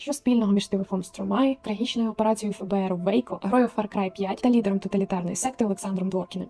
Що спільного між телефоном Стромай, трагічною операцією ФБР у Вейко, грою Far Cry 5 та лідером тоталітарної секти Олександром Дворкіним?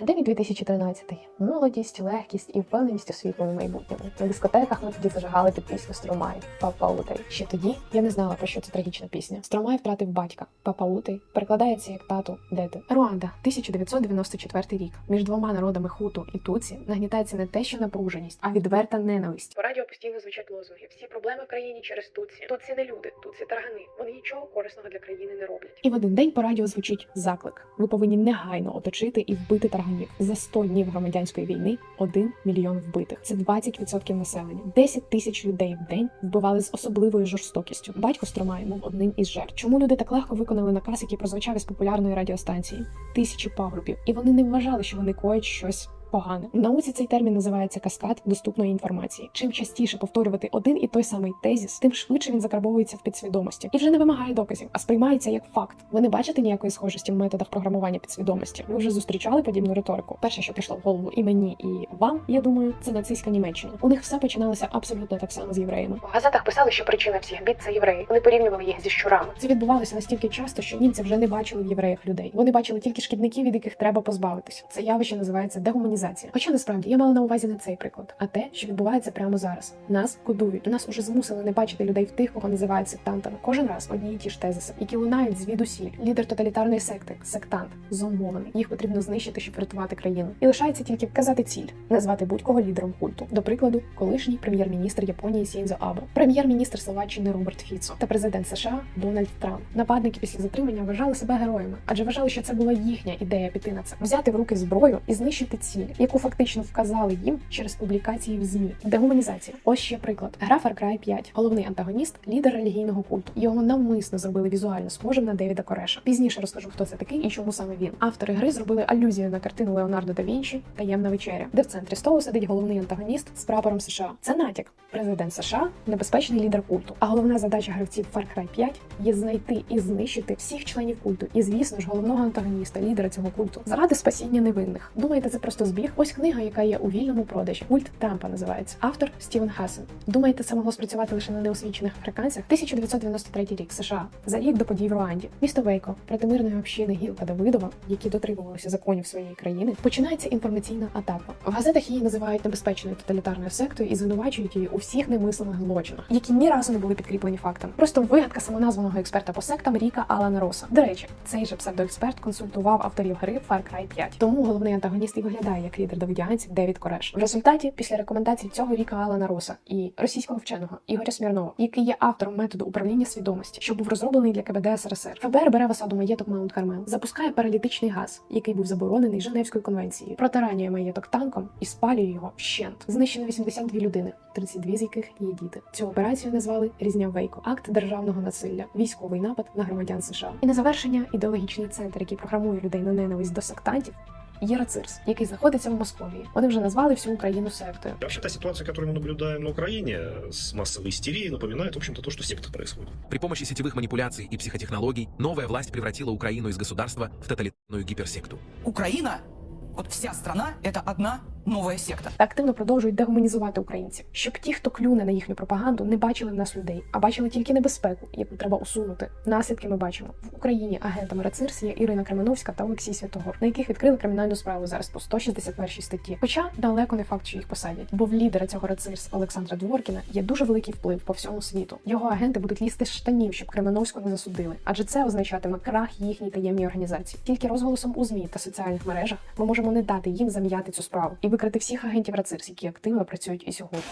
День 2013. Молодість, легкість і впевненість у світлому майбутньому. На дискотеках ми тоді зажигали під пісню Стромай Папа Утей. Ще тоді я не знала про що це трагічна пісня. Стромай втратив батька. Папа Утий перекладається як тату, де ти. Руанда, 1994 рік. Між двома народами хуту і туці нагнітається не те, що напруженість, а відверта ненависть. По радіо постійно звучать лозунги. Всі проблеми в країні через туці. Туці не люди, туці таргани. Вони нічого корисного для країни не роблять. І в один день по радіо звучить заклик: ви повинні негайно оточити і вбити тарганів. За 100 днів громадянської війни 1 мільйон вбитих. Це 20% населення. 10 тисяч людей в день вбивали з особливою жорстокістю. Батько Стромай був одним із жертв. Чому люди так легко виконали наказ, який прозвучав із популярної радіостанції? Тисячі пагрубів, і вони не вважали, що вони коять щось. Погане в науці цей термін називається каскад доступної інформації. Чим частіше повторювати один і той самий тезіс, тим швидше він закарбовується в підсвідомості і вже не вимагає доказів, а сприймається як факт. Ви не бачите ніякої схожості в методах програмування підсвідомості. Ви вже зустрічали подібну риторику. Перше, що прийшло в голову і мені, і вам, я думаю, це нацистська Німеччина. У них все починалося абсолютно так само з євреями. В газетах писали, що причина всіх бід це євреї. Вони порівнювали їх зі щурами. Це відбувалося настільки часто, що німці вже не бачили в євреях людей. Вони бачили тільки шкідників, від яких треба позбавитися. Це явище називається дегуманізація. Хоча насправді я мала на увазі не цей приклад, а те, що відбувається прямо зараз. Нас кодують. Нас уже змусили не бачити людей в тих, кого називають сектантами. Кожен раз одні й ті ж тезиси, які лунають звідусіль. Лідер тоталітарної секти, сектант, зомбований. Їх потрібно знищити, щоб врятувати країну. І лишається тільки вказати ціль, назвати будь-кого лідером культу. До прикладу, колишній прем'єр-міністр Японії Сінзо Абе, прем'єр-міністр Словаччини Роберт Фіцо та президент США Дональд Трамп. Нападники після затримання вважали себе героями, адже вважали, що це була їхня ідея піти на це, взяти в руки зброю і знищити ціль, яку фактично вказали їм через публікації в змі. Дегуманізація. Ось ще приклад. Гра Far Cry 5. Головний антагоніст лідер релігійного культу. Його навмисно зробили візуально схожим на Девіда Кореша. Пізніше розкажу, хто це такий і чому саме він. Автори гри зробили алюзію на картину Леонардо да Вінчі Таємна вечеря, де в центрі столу сидить головний антагоніст з прапором США. Це натяк. Президент США небезпечний лідер культу. А головна задача гравців Far Cry 5 є знайти і знищити всіх членів культу. І звісно ж, головного антагоніста, лідера цього культу, заради спасіння невинних. Думаєте, це просто збіг? Ось книга, яка є у вільному продажі. Культ Трампа називається. Автор Стівен Хасен. Думаєте, це могло спрацювати лише на неосвічених африканцях? 1993 рік США за рік до подій в Руанді. Місто Вейко проти мирної общини Гілка Давидова, які дотримувалися законів своєї країни, починається інформаційна атака. В газетах її називають небезпечною тоталітарною сектою і звинувачують її у всіх немислимих злочинах, які ні разу не були підкріплені фактами. Просто вигадка самоназваного експерта по сектам Ріка Алана Роса. До речі, цей же псевдоексперт консультував авторів гри Far Cry 5. Тому головний антагоніст і виглядає як лідер давидіанців Девід Кореш. В результаті, після рекомендацій цього Ріка Алана Роса і російського вченого Ігоря Смірнова, який є автором методу управління свідомості, що був розроблений для КБД СРСР, ФБР бере в осаду маєток Маунт Кармел, запускає паралітичний газ, який був заборонений Женевською конвенцією, протаранює маєток танком і спалює його вщент. Знищено 82 людини, 32 з яких є діти. Цю операцію назвали Різня Вейко, акт державного насилля, військовий напад на громадян США. І на завершення ідеологічний центр, який програмує людей на ненависть до сектантів. Є Рацирс, який знаходиться в Московії. Вони вже назвали всю Україну сектою. Вообще, та ситуация, которую мы наблюдаем на Украине с массовой истерией, напоминает, в общем-то, то, что в сектах происходит. При помощи сетевых манипуляций и психотехнологий новая власть превратила Украину из государства в тоталитарную гиперсекту. Украина, вот вся страна, это одна новая секта. та активно продовжують дегуманізувати українців, щоб ті, хто клюне на їхню пропаганду, не бачили в нас людей, а бачили тільки небезпеку, яку треба усунути. Наслідки ми бачимо в Україні. Агентами Рацирс є Ірина Кременовська та Олексій Святогор, на яких відкрили кримінальну справу зараз по 161 статті. Хоча далеко не факт, що їх посадять, бо в лідера цього Рацирс Олександра Дворкіна є дуже великий вплив по всьому світу. Його агенти будуть лізти з штанів, щоб Кременовську не засудили, адже це означатиме крах їхній таємній організації. Тільки розголосом у змі та соціальних мережах ми можемо не дати їм зам'яти цю справу і викрити всіх агентів Рацирс, які активно працюють і сьогодні.